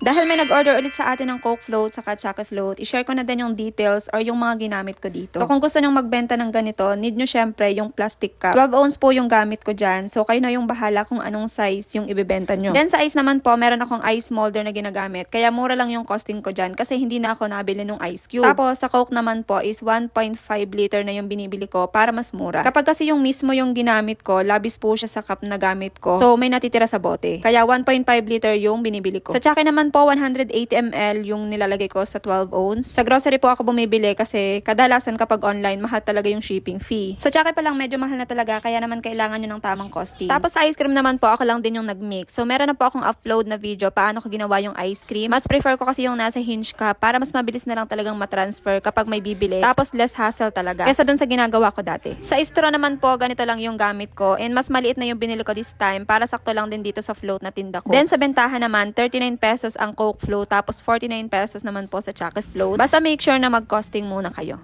Dahil may nag-order ulit sa atin ng Coke Float saka Choco Float, i-share ko na din yung details or yung mga ginamit ko dito. So kung gusto nyong magbenta ng ganito, need nyo syempre yung plastic cup. 12 ounce po yung gamit ko dyan. So kayo na yung bahala kung anong size yung ibibenta nyo. Then sa ice naman po, meron akong ice molder na ginagamit. Kaya mura lang yung costing ko dyan kasi hindi na ako nabili ng ice cube. Tapos sa Coke naman po is 1.5 liter na yung binibili ko para mas mura. Kapag kasi yung mismo yung ginamit ko, labis po siya sa cup na gamit ko. So may natitira sa bote. Kaya 1.5 liter yung binibili ko. Sa tsaka naman po 180 ml yung nilalagay ko sa 12 ounce. Sa grocery po ako bumibili kasi kadalasan kapag online mahal talaga yung shipping fee. Sa tsaka pa lang medyo mahal na talaga kaya naman kailangan nyo ng tamang costing. Tapos sa ice cream naman po ako lang din yung nagmix. So meron na po akong upload na video paano ko ginawa yung ice cream. Mas prefer ko kasi yung nasa hinge cup para mas mabilis na lang talagang matransfer kapag may bibili. Tapos less hassle talaga. Kesa dun sa ginagawa ko dati. Sa straw naman po ganito lang yung gamit ko and mas maliit na yung binili ko this time para sakto lang din dito sa float na tinda ko. Then sa bentahan naman 39 pesos ang Coke float tapos 49 pesos naman po sa chocolate float. Basta make sure na mag-costing muna kayo.